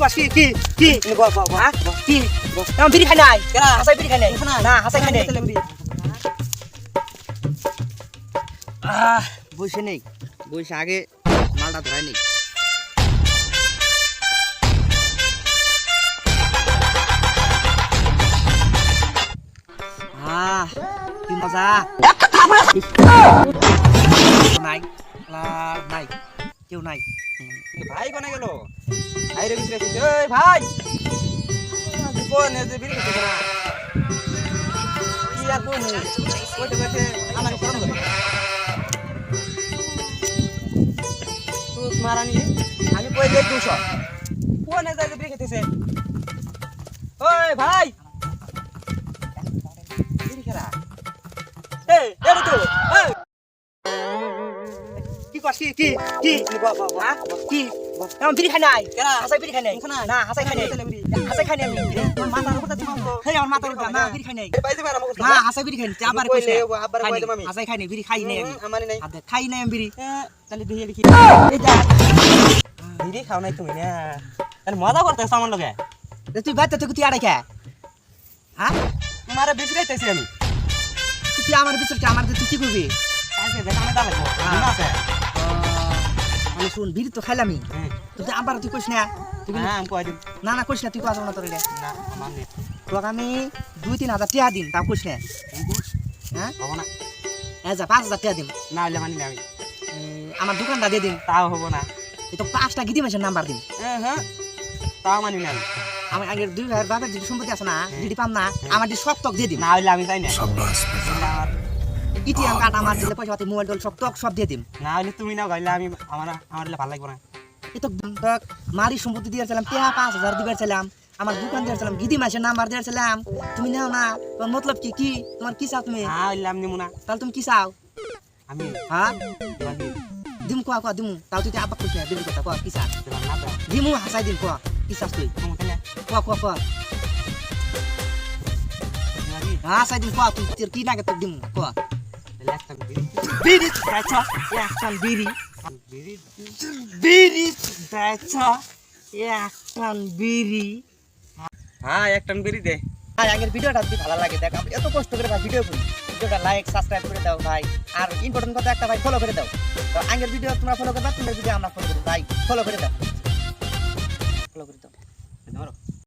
কস কি হ্যাঁ? কি? আমি বিড়ি খাই নাই? কেরা? হাসাই বিড়ি খাই নাই? না হাসাই খাই নাই। আহ বসে নেই। বসে আগে মালটা ধরাই নেই আহ কি মজা? নাই নাই কেউ নাই। ভাই কোনে গেল? ভাই রে বিছরে আছে এই ভাই! কি আর আমি কই দেই 200 কোন এ যে বিড়ি খেতেছে ওই ভাই! খেলা। এই এ তো কি করছ কি? কি কি ব ব ব? কি? আমি বিড়ি খাই নাই? হাসাই বিড়ি খাই নাই। না হাসাই খাই নাই। হাসাই খাই নাই মাথার উপরে দিমাম আমার মাথার উপর না বিড়ি খাই নাই। এ পাইছে মারা মগজ না হাসাই বিড়ি খাই নাই। আবার কইছে ও আবার খাই কইতে নাই, মামি। হাসাই খাই নাই বিড়ি খাই নাই আমি। নাই। খাই নাই আমি বিড়ি। হ্যাঁ, তাহলে দিয়ে লিখি বিড়ি খাও নাই তুমি না? তাহলে মজা করতে আমার লগে। তুই বাইতে তুই তুই আড়ে খা? হ্যাঁ তোমারে বেশি খাইতেছি আমি। তুই আমার বিচার আমার তুই কি করবি? আছে। আমি শুন বিড়ি তো খাইলামই। হ্যাঁ। তুই আবার তুই কইস না? তুই হ্যাঁ না না কইস না তুই কাজ না তোর তোকে আমি দুই তিন হাজার টাকা দিন তা কইস না? হ্যাঁ হব না। এই যা পাঁচ হাজার টাকা দিন না হলে মানি না আমি। আমার দোকানটা দিয়ে দিন তাও হব না। এই তো পাঁচটা গিদি মাসের নাম্বার দিন হ্যাঁ হ্যাঁ। তাও মানি না আমি। আমার আগের দুই ভাইয়ের বাপের যেটি সম্পত্তি আছে না যেটি পাম না আমার যে সব তক দিয়ে দিন না হলে আমি যাই না। ইটিএম কার্ড আমার দিলে পয়সা পাতি মোবাইল টোল সব তক সব দিয়ে দিন না হলে তুমি না গাইলে আমি আমার আমার ভালো লাগবে না। এই তো তক মারি সম্পত্তি দিয়ে ছিলাম পেয়া পাঁচ হাজার দিবার ছিলাম আমার দোকান দিয়ে ছিলাম গিদি মাসের নাম্বার দিয়ে ছিলাম তুমি নাও না তোমার মতলব কি কি? তোমার কি চাও তুমি? না হলে আমি নিমু না। তাহলে তুমি কি চাও? আমি হ্যাঁ দিম। কোয়া কোয়া দিমু। তাও তুই আবার না দিবি কথা কোয়া কি না তো দিমু হাসাই দিম কোয়া কি চাস তুই? কোয়া কোয়া কোয়া দিমাগি হাসাই দিম কোয়া তুই কি তোর দিমু কোয়া বিড়ি বিড়ি হ্যাঁ একটা বিড়ি দে। ভাই আগের ভিডিওটা যদি ভালো লাগে দেখ এত কষ্ট করে ভাই ভিডিও করি। ভিডিওটা লাইক সাবস্ক্রাইব করে দাও ভাই। আর ইম্পর্টেন্ট কথা একটা ভাই ফলো করে দাও। তো আগের ভিডিও তোমরা ফলো করবে তোমার ভিডিও আমরা ফলো ভাই ফলো করে দাও। ফলো করে দাও।